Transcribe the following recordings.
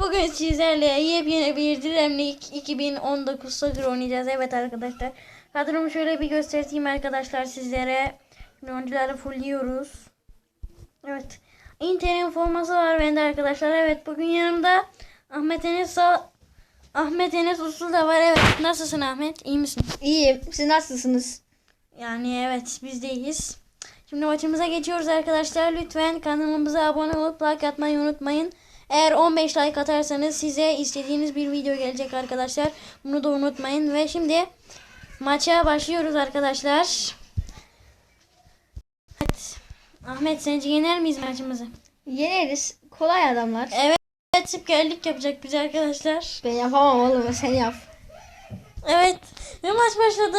Bugün sizlerle yepyeni bir Diremlik 2019 soccer oynayacağız. Evet arkadaşlar. Kadromu şöyle bir göstereyim arkadaşlar sizlere. Şimdi oyuncuları fullliyoruz. Evet. Inter'in forması var bende arkadaşlar. Evet bugün yanımda Ahmet Enes Ahmet Enes Usul da var. Evet. Nasılsın Ahmet? İyi misin? İyiyim. Siz nasılsınız? Yani evet biz de iyiyiz. Şimdi maçımıza geçiyoruz arkadaşlar. Lütfen kanalımıza abone olup like atmayı unutmayın. Eğer 15 like atarsanız size istediğiniz bir video gelecek arkadaşlar. Bunu da unutmayın. Ve şimdi maça başlıyoruz arkadaşlar. Evet. Ahmet sence yener miyiz maçımızı? Yeneriz. Kolay adamlar. Evet. Spikerlik yapacak bize arkadaşlar. Ben yapamam oğlum. Sen yap. Evet. Ve maç başladı.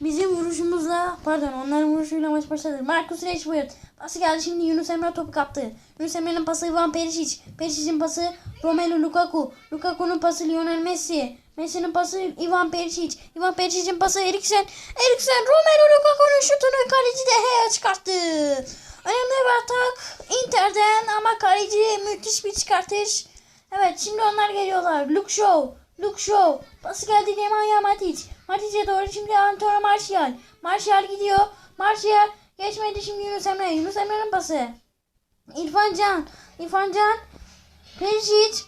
Bizim vuruşumuzla pardon onların vuruşuyla maç başladı. Marcus Rashford. Pası geldi şimdi Yunus Emre topu kaptı. Yunus Emre'nin pası Ivan Perisic. Perisic'in pası Romelu Lukaku. Lukaku'nun pası Lionel Messi. Messi'nin pası Ivan Perisic. Ivan Perisic'in pası Eriksen. Eriksen Romelu Lukaku'nun şutunu kaleci de Gea çıkarttı. Önemli bir atak Inter'den ama kaleci müthiş bir çıkartış. Evet şimdi onlar geliyorlar. Luke Shaw. Luke Shaw. Pası geldi Nemanja Matic. Matic'e doğru şimdi Antonio Martial. Martial gidiyor. Martial geçmedi şimdi Yunus Emre. Yunus Emre'nin pası. İrfan Can. İrfan Can. Perisic.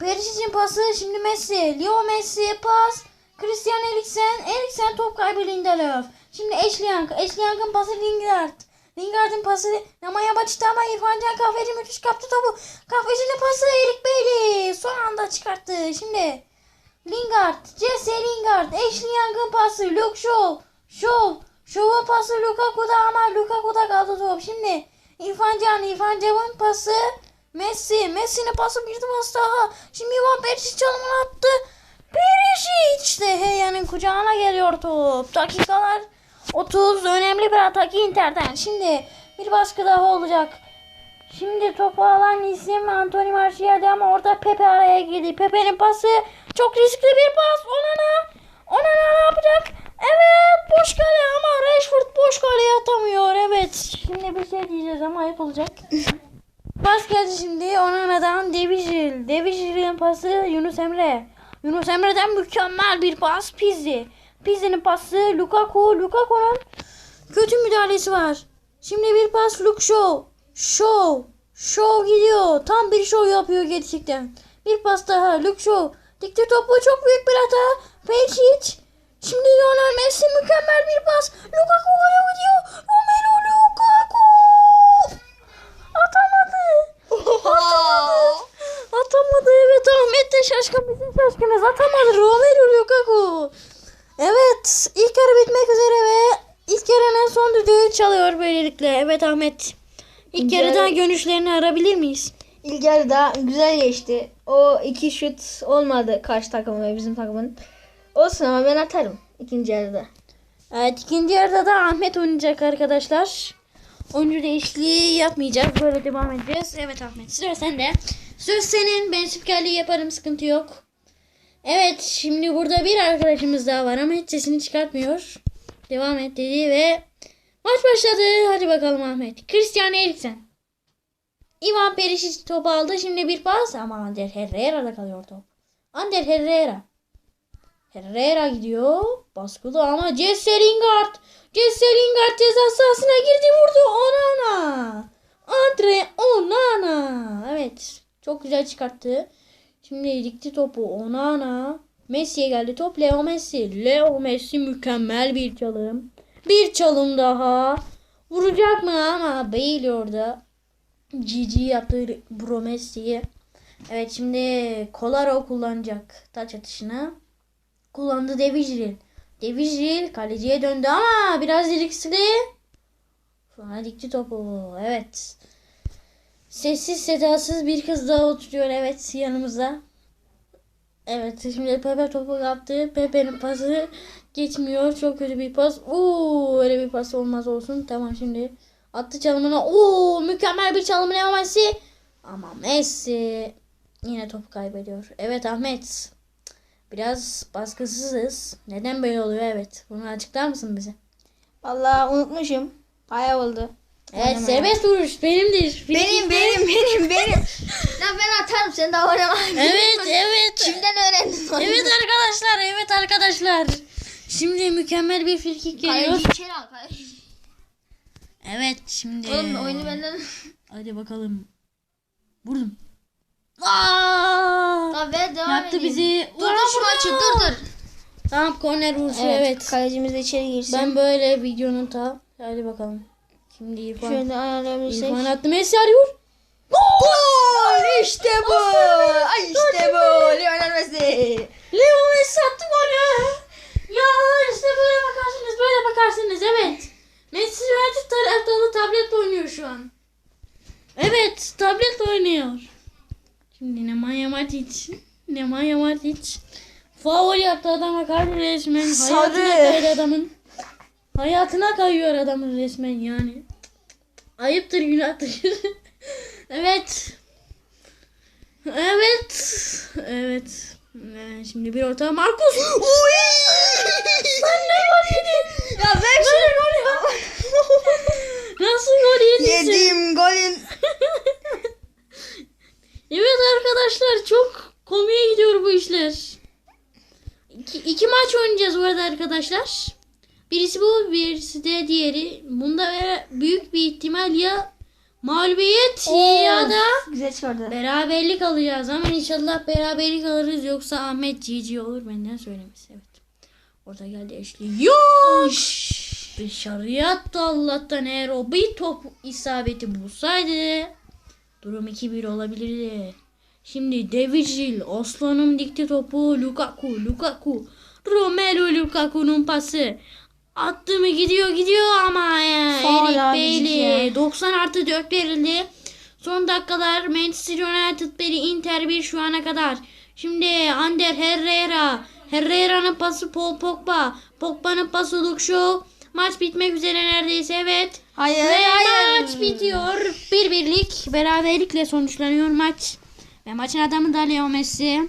Perisic'in pası şimdi Messi. Leo Messi pas. Christian Eriksen. Eriksen top kaybı Lindelöf. Şimdi Ashley Young. Ashley Young'ın pası Lingard. Lingard'ın pası Nemanja Matic'te ama İrfan Can kahveci müthiş kaptı topu. Kahvecinin pası Erik Bailey. Son anda çıkarttı. Şimdi Lingard, Jesse Lingard, Ashley Young'ın pası, Luke Shaw, Shaw, Shaw'a pası Lukaku'da ama Lukaku'da kaldı top. Şimdi İrfan Can, İrfan Can'ın pası, Messi, Messi'nin pası bir pas daha. Şimdi Ivan Perisic çalımını attı. Perisic işte Heya'nın kucağına geliyor top. Dakikalar 30 önemli bir atak Inter'den. Şimdi bir baskı daha olacak. Şimdi topu alan isim Anthony Martial'di ama orada Pepe araya girdi. Pepe'nin pası çok riskli bir pas. Onana, Onana ne yapacak? Evet boş kale ama Rashford boş kaleye atamıyor. Evet şimdi bir şey diyeceğiz ama ayıp olacak. pas geldi şimdi Onana'dan Devizil. Devizil'in pası Yunus Emre. Yunus Emre'den mükemmel bir pas Pizzi. Pizzi'nin pası Lukaku. Lukaku'nun kötü müdahalesi var. Şimdi bir pas Luke Shaw. Show. Show gidiyor. Tam bir show yapıyor gerçekten. Bir pas daha. Luke Shaw. Dikti topu çok büyük bir hata. Perisic. Şimdi Lionel Messi mükemmel bir pas. Lukaku gole gidiyor. Romelu Lukaku. Atamadı. Atamadı. Atamadı. Evet Ahmet de şaşkın. Bizim şaşkınız. Atamadı. Romelu Lukaku. Evet. ilk yarı bitmek üzere ve ilk yarının son düdüğü çalıyor böylelikle. Evet Ahmet. İlk İkinci yarıdan yarı- görüşlerini arabilir miyiz? İlk yarıda güzel geçti. O iki şut olmadı karşı takımın ve bizim takımın. Olsun ama ben atarım ikinci yarıda. Evet ikinci yarıda da Ahmet oynayacak arkadaşlar. Oyuncu değişikliği yapmayacağız. Böyle devam edeceğiz. Evet Ahmet sıra sende. Söz senin. Ben spikerliği yaparım. Sıkıntı yok. Evet şimdi burada bir arkadaşımız daha var ama hiç sesini çıkartmıyor. Devam et dedi ve maç başladı. Hadi bakalım Ahmet. Christian Eriksen. Ivan Perisic topu aldı. Şimdi bir pas ama Ander Herrera'da kalıyor top. Ander Herrera. Herrera gidiyor. Baskılı ama Jesse Lingard. Jesse Lingard ceza sahasına girdi vurdu. Onana. Andre Onana. Evet. Çok güzel çıkarttı. Şimdi dikti topu Onana. Messi'ye geldi top Leo Messi. Leo Messi mükemmel bir çalım. Bir çalım daha. Vuracak mı ama Bale orada. GG yaptı Bro Messi'ye. Evet şimdi Kolaro kullanacak taç atışını. Kullandı Devijil. Devijil kaleciye döndü ama biraz riskli. Sonra dikti topu. Evet. Sessiz sedasız bir kız daha oturuyor evet yanımızda. Evet şimdi Pepe topu kaptı. Pepe'nin pası geçmiyor. Çok kötü bir pas. Oo öyle bir pas olmaz olsun. Tamam şimdi attı çalımına. Oo mükemmel bir çalım Leo Messi. Ama Messi yine topu kaybediyor. Evet Ahmet. Biraz baskısızız. Neden böyle oluyor? Evet. Bunu açıklar mısın bize? Vallahi unutmuşum. Bayağı oldu. Evet Oynamaya. serbest vuruş benimdir. Benim benim benim benim. Ya ben atarım sen daha oynamadın. Evet evet. Kimden öğrendin onu? Evet arkadaşlar evet arkadaşlar. Şimdi mükemmel bir frikik geliyor. Kaleci içeri al. kaleci. Evet şimdi. Oğlum oyunu benden... Hadi bakalım. Vurdum. Aa! Tamam ver devam Yaptı edeyim. bizi. Dur dur şu maçı dur dur. Tamam korner vuruşu Evet, evet. Kalecimiz de içeri girsin. Ben böyle videonun ta. Hadi bakalım. Şimdi İrfan. Şöyle ayarlayabilirsek. İrfan attı Messi arıyor. Gol! İşte bu! Ay işte bu! Lionel Messi! Leo Messi attı golü. Ya işte böyle bakarsınız böyle bakarsınız evet. Messi United taraftarı tablet oynuyor şu an. Evet tablet oynuyor. Şimdi Nemanja Matic. Nemanja Matic. Faul yaptı adama karşı resmen. Sarı. Hayatına kaydı adamın. Hayatına kayıyor adamın resmen yani. Ayıptır günahtır. evet. Evet. Evet. Ee, şimdi bir orta Markus. Sen ne gol yedin? Ya ver Böyle gol ya. Nasıl gol yedin? Yedim golün. Evet arkadaşlar çok komiye gidiyor bu işler. İki, iki maç oynayacağız bu arada arkadaşlar. Birisi bu birisi de diğeri. Bunda ve- büyük bir ihtimal ya mağlubiyet ya da Güzel çıkardı. beraberlik alacağız ama inşallah beraberlik alırız yoksa Ahmet GG olur benden söylemesi evet. Orada geldi Ashley. Yoş! Dışarıya attı Allah'tan eğer o bir top isabeti bulsaydı durum 2-1 olabilirdi. Şimdi Devicil Osman'ın dikti topu Lukaku Lukaku Romelu Lukaku'nun pası attı mı gidiyor gidiyor ama ya Faul Eric abicik Bailey ya. 90 artı 4 verildi. Son dakikalar Manchester United 1 Inter 1 şu ana kadar. Şimdi Ander Herrera. Herrera'nın pası Paul Pogba. Pogba'nın pası Luke Shaw. Maç bitmek üzere neredeyse evet. Hayır Ve hayır. maç bitiyor. Bir birlik beraberlikle sonuçlanıyor maç. Ve maçın adamı da Leo Messi.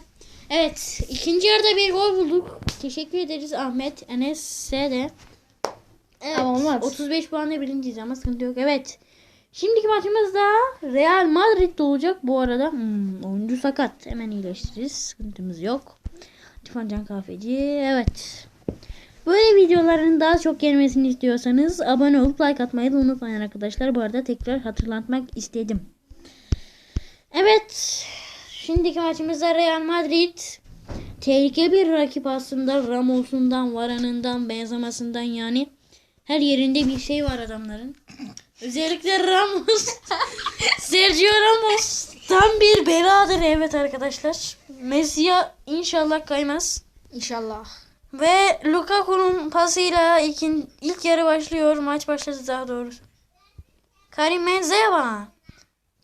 Evet ikinci yarıda bir gol bulduk. Teşekkür ederiz Ahmet Enes'e de. Evet, olmaz. 35 puanla birinciyiz ama sıkıntı yok. Evet. Şimdiki maçımız da Real Madrid'de olacak. Bu arada hmm, oyuncu sakat. Hemen iyileştiririz. Sıkıntımız yok. Tufan Can Kahveci. Evet. Böyle videoların daha çok gelmesini istiyorsanız abone olup like atmayı da unutmayın arkadaşlar. Bu arada tekrar hatırlatmak istedim. Evet. Şimdiki maçımızda Real Madrid. Tehlikeli bir rakip aslında. Ramos'undan, Varan'ından, Benzema'sından yani. Her yerinde bir şey var adamların. Özellikle Ramos. Sergio Ramos. Tam bir beladır evet arkadaşlar. Messi'ye inşallah kaymaz. İnşallah. Ve Lukaku'nun pasıyla ikin, ilk yarı başlıyor. Maç başladı daha doğrusu. Karim Benzema.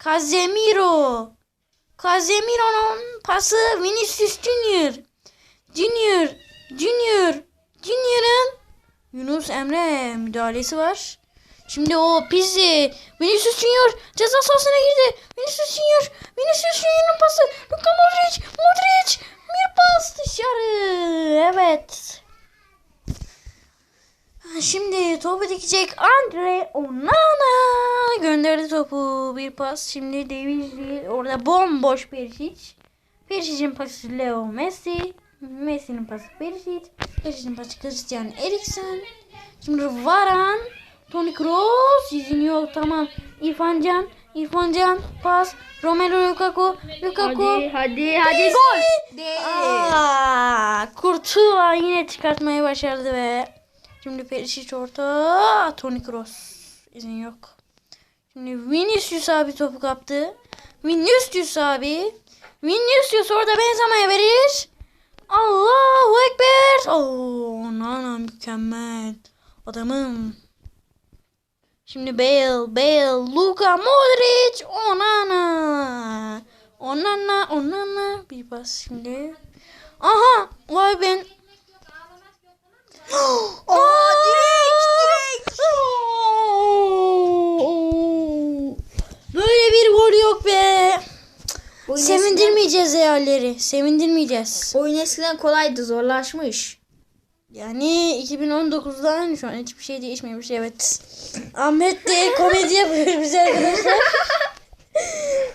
Casemiro. Casemiro'nun pası Vinicius Junior. Junior. Junior. Junior'ın Yunus Emre müdahalesi var. Şimdi o pisi Vinicius Junior ceza sahasına girdi. Vinicius Junior. Vinicius Junior'ın pası. Luka Modric. Modric. Bir pas dışarı. Evet. Şimdi topu dikecek Andre Onana gönderdi topu bir pas şimdi Davies orada bomboş Perisic Perisic'in pası Leo Messi Messi'nin pası Perisic Perisic'in pası Christian Eriksen şimdi Varan Toni Kroos izin yok tamam İrfan Can İrfan Can pas Romelu Lukaku Lukaku Hadi hadi hadi gol. Değil. Aa, Kurtuğa yine çıkartmayı başardı ve şimdi Perisic orta Toni Kroos izin yok. Şimdi Vinicius abi topu kaptı. Vinicius abi. Vinicius orada Benzema'ya verir. Allahu Ekber. Oo, nana mükemmel. Adamım. Şimdi Bale, Bale, Luka Modric, Onana. Onana, Onana. Bir bas şimdi. Aha, vay ben. Aa, direkt, direkt. Böyle bir gol yok be. Oyun Sevindirmeyeceğiz realleri. Sevindirmeyeceğiz. Oyun eskiden kolaydı zorlaşmış. Yani 2019'dan şu an hiçbir şey değişmemiş evet. Ahmet de komedi yapıyor bize arkadaşlar.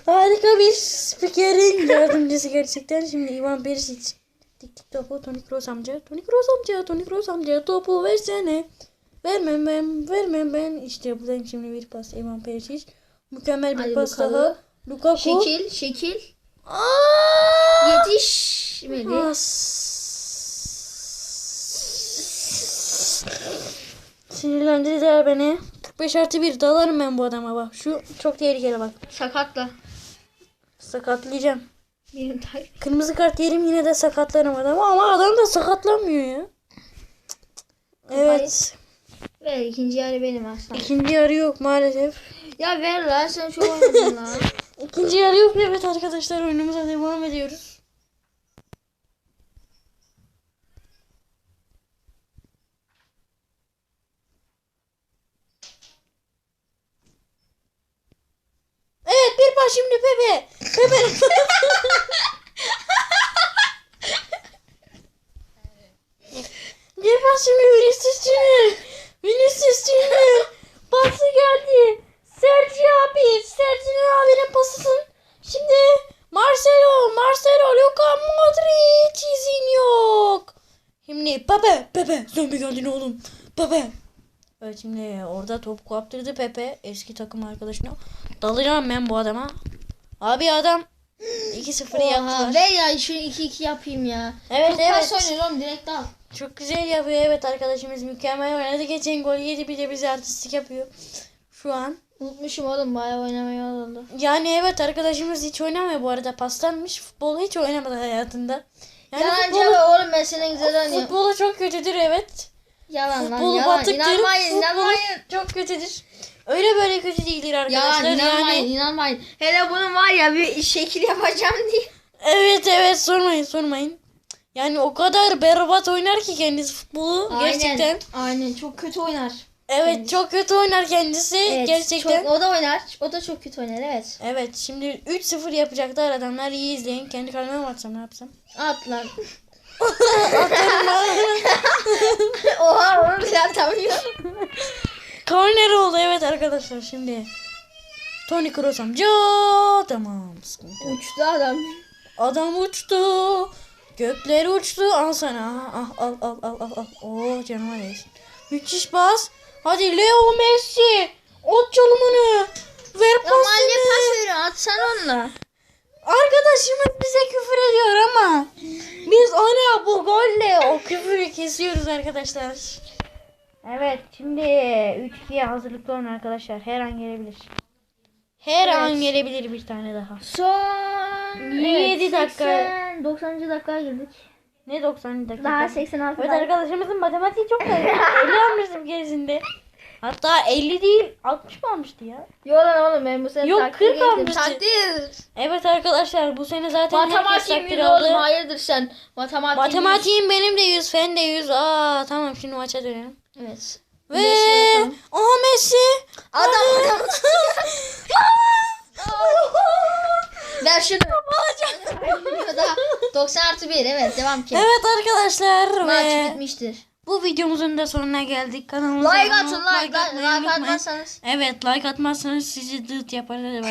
Harika bir spikerin yardımcısı gerçekten. Şimdi Ivan Perisic. Dik topu Toni Kroos amca. Toni Kroos amca, Toni Kroos amca topu versene. Vermem ben, vermem ben. İşte buradan şimdi bir pas Ivan Perisic. Mükemmel bir Hadi pas Lukaku. daha. Lukaku. Şekil, şekil. Aa! Yetişmedi. Sinirlendirdiler beni. 45 artı 1 dalarım ben bu adama bak. Şu çok tehlikeli bak. Sakatla. Sakatlayacağım. Benim. Kırmızı kart yerim yine de sakatlarım adamı ama adam da sakatlanmıyor ya. Evet. Ver ikinci yarı benim aslında. İkinci yarı yok maalesef. Ya ver lan sen çok oynadın lan. Yarı yok evet arkadaşlar oyunumuza devam ediyoruz. Evet bir baş şimdi Pepe. Pepe. bir baş şimdi Vinicius Junior. Vinicius Junior. Pası geldi. Sergio abi. Sergio abinin pasısın. Şimdi Marcelo. Marcelo. Luka Modric izin yok. Şimdi Pepe. Pepe. Sen bir geldin oğlum. Pepe. Evet şimdi orada top kaptırdı Pepe. Eski takım arkadaşına. Dalacağım ben bu adama. Abi adam 2-0 Oha yaptılar. ver ya şu 2-2 yapayım ya. Evet Çok evet. Oynuyor oğlum direkt al. Çok güzel yapıyor evet arkadaşımız mükemmel oynadı. Geçen gol yedi bir de bize artistik yapıyor. Şu an. Unutmuşum oğlum bayağı oynamaya oldu. Yani evet arkadaşımız hiç oynamıyor bu arada. Paslanmış. Futbolu hiç oynamadı hayatında. Yani Yalancı futbolu, oğlum ben senin güzel oynuyorum. futbolu çok kötüdür evet. Yalan lan Futbolu yalan. batıktır. İnanmayın Futbolu inanmayın. çok kötüdür. Öyle böyle kötü değildir arkadaşlar. Yalan inanmayın Yani, inanmayın. Hele bunun var ya bir şekil yapacağım diye. evet evet sormayın sormayın. Yani o kadar berbat oynar ki kendisi futbolu gerçekten. Aynen çok kötü oynar. Evet çok kötü oynar kendisi Evet, gerçekten. Çok, o da oynar. O da çok kötü oynar evet. Evet şimdi 3-0 yapacaklar adamlar iyi izleyin. Kendi kaleme mi atsam ne yapsam? At lan. Atarım lan. Oha onu bile atamıyor. Korner oldu evet arkadaşlar şimdi. Tony Kroos amca tamam sıkıntı. yok. Uçtu adam. Adam uçtu. Gökler uçtu. Al sana. Ah, al al al al al. Oo canıma değsin. Müthiş bas. Hadi Leo Messi. Ot çalımını. Ver pasını. pas veriyor atsan onunla. Arkadaşımız bize küfür ediyor ama biz ona bu golle o küfürü kesiyoruz arkadaşlar. Evet şimdi 3-2'ye hazırlıklı olun arkadaşlar. Her an gelebilir. Her Evet. an gelebilir bir tane daha. Son Yedi dakika. 80, 90. dakikaya girdik. Ne 90 dakika? Daha 86 Evet dakika. arkadaşımızın matematiği çok da 50 almıştım gerisinde. Hatta 50 değil 60 mı almıştı ya? Yok lan oğlum ben bu sene Yok, takdir 40 geçtim. almıştı. Takdir. Evet arkadaşlar bu sene zaten herkes Matematiğim takdir yüz aldı. oğlum hayırdır sen. Matematiğim Matematiğim benim de 100, fen de 100. Aa tamam şimdi maça dönelim. Evet. Ve Messi aha Messi. Adam adam. Ver şunu. Daha 90 artı 1 evet devam ki. Evet arkadaşlar Maç ve bitmiştir. bu videomuzun da sonuna geldik. Kanalımıza Like atın like. Like, like atmazsanız. Evet like atmazsanız sizi dıt yaparız.